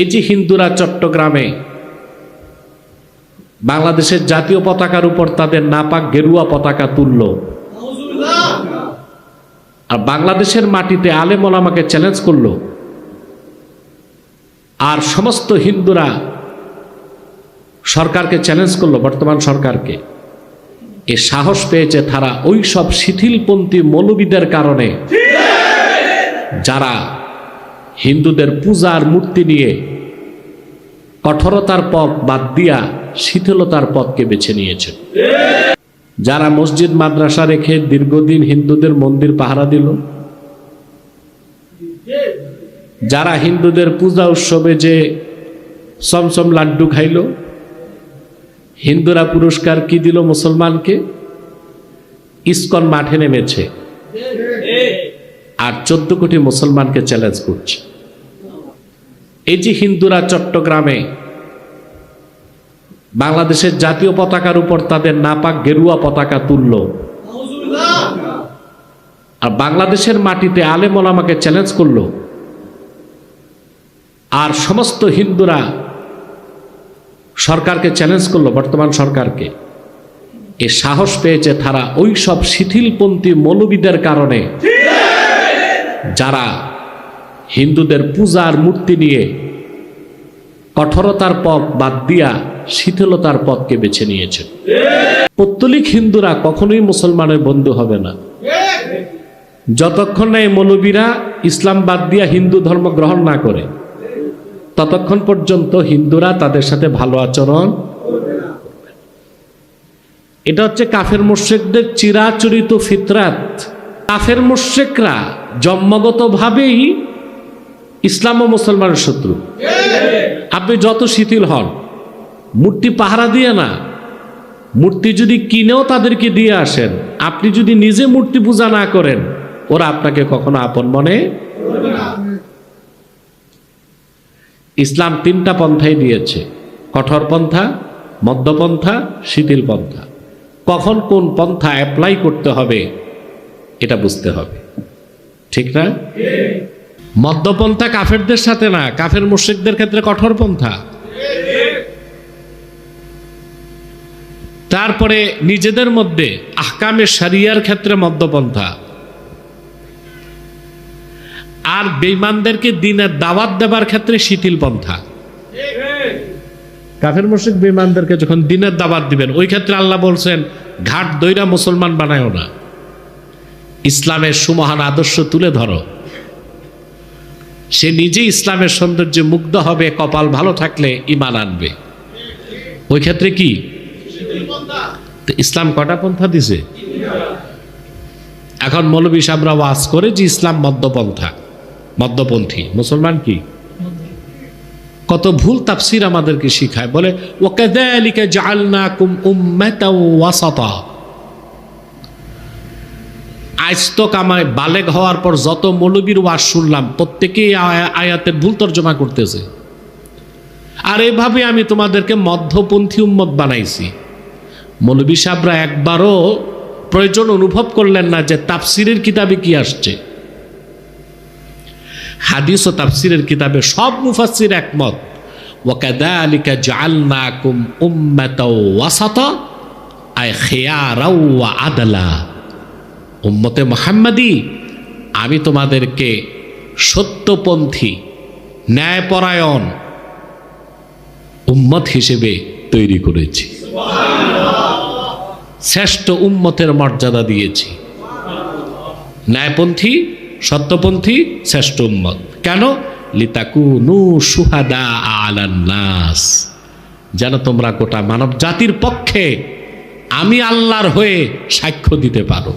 এই যে হিন্দুরা চট্টগ্রামে বাংলাদেশের জাতীয় পতাকার উপর তাদের নাপাক গেরুয়া পতাকা তুলল, আর বাংলাদেশের মাটিতে আলেম ওলামাকে চ্যালেঞ্জ করল, আর সমস্ত হিন্দুরা সরকারকে চ্যালেঞ্জ করল, বর্তমান সরকারকে। এ সাহস পেয়েছে তারা ওই সব শিথিলপন্থী মৌলবিদের কারণে, যারা হিন্দুদের পূজার মূর্তি নিয়ে কঠোরতার পথ বাদ দিয়া শিথিলতার পথকে বেছে নিয়েছে যারা মসজিদ, মাদ্রাসা রেখে দীর্ঘদিন হিন্দুদের মন্দির পাহারা দিল, যারা হিন্দুদের পূজা উৎসবে যে সমসম লাড্ডু খাইল, হিন্দুরা পুরস্কার কি দিল মুসলমানকে? ইস্কন মাঠে নেমেছে। আর চোদ্দ কোটি মুসলমানকে চ্যালেঞ্জ করছে। এই যে হিন্দুরা চট্টগ্রামে বাংলাদেশের জাতীয় পতাকার উপর তাদের নাপাক গেরুয়া পতাকা তুলল। আর বাংলাদেশের মাটিতে আলেম ওলামাকে চ্যালেঞ্জ করল। আর সমস্ত হিন্দুরা সরকারকে চ্যালেঞ্জ করল, বর্তমান সরকারকে। এ সাহস পেয়েছে তারা ওই সব শিথিলপন্থী মৌলবিদের কারণে। যারা হিন্দুদের পূজার মূর্তি নিয়ে কঠোরতার পথ বাদ দিয়া শিথিলতার পথকে বেছে নিয়েছে পত্তলিক হিন্দুরা কখনোই মুসলমানের বন্ধু হবে না। যতক্ষণ না এই মৌলবীরা ইসলাম বাদ দিয়া হিন্দু ধর্ম গ্রহণ না করে, ততক্ষণ পর্যন্ত হিন্দুরা তাদের সাথে ভালো আচরণ এটা হচ্ছে কাফের মোর্শেকদের চিরাচরিত ফিতরাত। কাফের মোর্শেকরা জন্মগতভাবেই ইসলাম ও মুসলমানের শত্রু। আপনি যত শিথিল হন, মূর্তি পাহারা দিয়ে না, মূর্তি যদি কিনেও তাদেরকে দিয়ে আসেন, আপনি যদি নিজে মূর্তি পূজা না করেন, ওরা আপনাকে কখনো আপন মনে ইসলাম তিনটা পন্থাই দিয়েছে, কঠোর পন্থা মধ্যপন্থা শিথিল পন্থা। কখন কোন পন্থা অ্যাপ্লাই করতে হবে, এটা বুঝতে হবে। ঠিক না? মধ্যপন্থা কাফেরদের সাথে না, কাফের মুশ্রিকদের ক্ষেত্রে কঠোর পন্থা। তারপরে নিজেদের মধ্যে আহকামে সারিয়ার ক্ষেত্রে মদ্যপন্থা। আর বেইমানদেরকে দিনের দাওয়াত দেবার ক্ষেত্রে শিথিল পন্থা। কাফের মুশরিক বেইমানদেরকে যখন দিনের দাওয়াত দিবেন, ওই ক্ষেত্রে আল্লাহ বলছেন, ঘাট দইরা মুসলমান বানায়ও না। ইসলামের সুমহান আদর্শ তুলে ধরো। সে নিজে ইসলামের সৌন্দর্যে মুগ্ধ হবে, কপাল ভালো থাকলে ইমান আনবে। ওই ক্ষেত্রে কি? ইসলাম কটা পন্থা দিছে? এখন মৌলবী সাহরা ওয়াজ করে যে ইসলাম মদ্যপন্থা মদ্যপন্থী মুসলমান কি? কত ভুল তাফসির আমাদেরকে শিখায়। বলে, ওয়াকাযালিকা জাআলনাকুম উম্মাতাও ওয়াসাতা। আজ তো কামায় বালেগ হওয়ার পর যত মৌলবীর ওয়াজ শুনলাম, প্রত্যেকেই আয়া- আয়াতের ভুল তর্জমা করতেছে। আর এভাবে আমি তোমাদেরকে মধ্যপন্থী উম্মত বানাইছি। মৌলবী সাহরা একবারও প্রয়োজন অনুভব করলেন না যে তাফসিরের কিতাবে কি আসছে। হাদিস ও তাফসিরের কিতাবে সব মুফাসসির একমত। আদলা। উম্মতে মুহাম্মাদি, আমি তোমাদেরকে সত্যপন্থী, ন্যায়পরায়ণ উম্মত হিসেবে তৈরি করেছি। শ্রেষ্ঠ উম্মতের মর্যাদা দিয়েছি। ন্যায়পন্থী, সত্যপন্থী, শ্রেষ্ঠ উম্মত। কেন? লিতাকু নু সুহাদা আলান্নাস। যেন তোমরা গোটা মানব জাতির পক্ষে আমি আল্লাহর হয়ে সাক্ষ্য দিতে পারো।